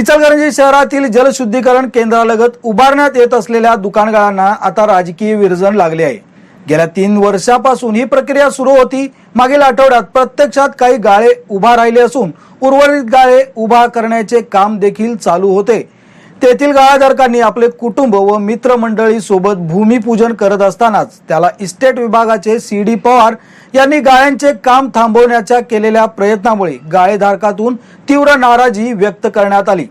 इचलकरंजी शहरातील जलशुद्धीकरण केंद्रालगत उभारण्यात येत असलेल्या दुकानगाळांना आता राजकीय विरजण लागले आहे. गेल्या तीन वर्षापासून ही प्रक्रिया सुरू होती. मागील आठवड्यात प्रत्यक्षात काही गाळे उभा राहिले असून उर्वरित गाळे उभा करण्याचे काम देखील चालू होते. तेथील गाळाधारकांनी आपले कुटुंब व मित्रमंडळी सोबत भूमिपूजन करत असतानाच त्याला इस्टेट विभागाचे सी डी पवार यांनी गाळ्यांचे काम थांबवण्याच्या केलेल्या प्रयत्नामुळे गाळेधारकातून तीव्र नाराजी व्यक्त करण्यात आली.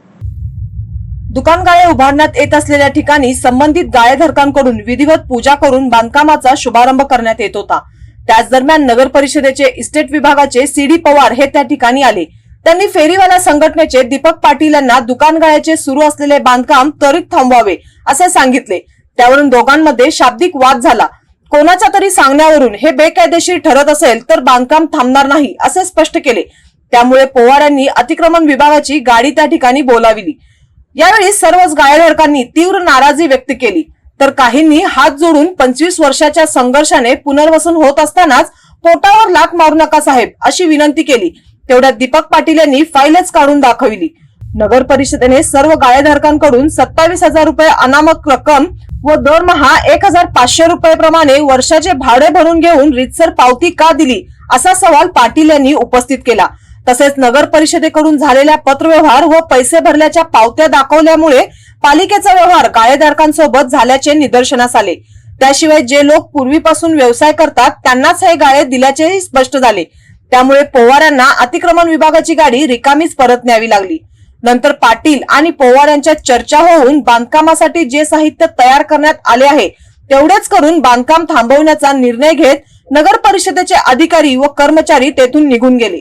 दुकान गाळे उभारण्यात येत असलेल्या ठिकाणी संबंधित गाळेधारकांकडून विधिवत पूजा करून बांधकामाचा शुभारंभ करण्यात येत होता. त्याच दरम्यान नगर परिषदेचे इस्टेट विभागाचे सी डी पवार हे त्या ठिकाणी आले. त्यांनी फेरीवाला संघटनेचे दीपक पाटील यांना दुकान गाळ्याचे सुरू असलेले बांधकाम त्वरित थांबवावे असे सांगितले. त्यावरून दोघांमध्ये शाब्दिक वाद झाला. कोणाच्या तरी सांगण्यावरून हे बेकायदेशीर ठरत असेल तर बांधकाम थांबणार नाही असे स्पष्ट केले. त्यामुळे पोवार यांनी अतिक्रमण विभागाची गाडी त्या ठिकाणी बोलाविली. यावेळी सर्वच गाळेधारकांनी तीव्र नाराजी व्यक्त केली. तर काहींनी हात जोडून पंचवीस वर्षाच्या संघर्षाने पुनर्वसन होत असतानाच पोटावर लात मारू नका साहेब अशी विनंती केली. तेवढ्यात दीपक पाटील यांनी फाईलच काढून दाखविली. नगर परिषदेने सर्व गाळेधारकांकडून सत्तावीस हजार रुपये अनामक रक्कम व दरमहा एक हजार पाचशे रुपये प्रमाणे वर्षाचे भाडे भरून घेऊन रितसर पावती का दिली असा सवाल पाटील यांनी उपस्थित केला. तसेच नगर परिषदेकडून झालेल्या पत्रव्यवहार व पैसे भरल्याच्या पावत्या दाखवल्यामुळे पालिकेचा व्यवहार गाळेधारकांसोबत झाल्याचे निदर्शनास आले. त्याशिवाय जे लोक पूर्वीपासून व्यवसाय करतात त्यांनाच हे गाळे दिल्याचेही स्पष्ट झाले. त्यामुळे पवार अतिक्रमण विभागाची गाडी रिकामीच परत न्यावी लागली. नंतर पाटील आणि पवार यांच्या चर्चा होऊन बांधकामासाठी जे साहित्य तयार करण्यात आले आहे तेवढेच करून बांधकाम थांबवण्याचा निर्णय घेत नगर परिषदेचे अधिकारी व कर्मचारी तेथून निघून गेले.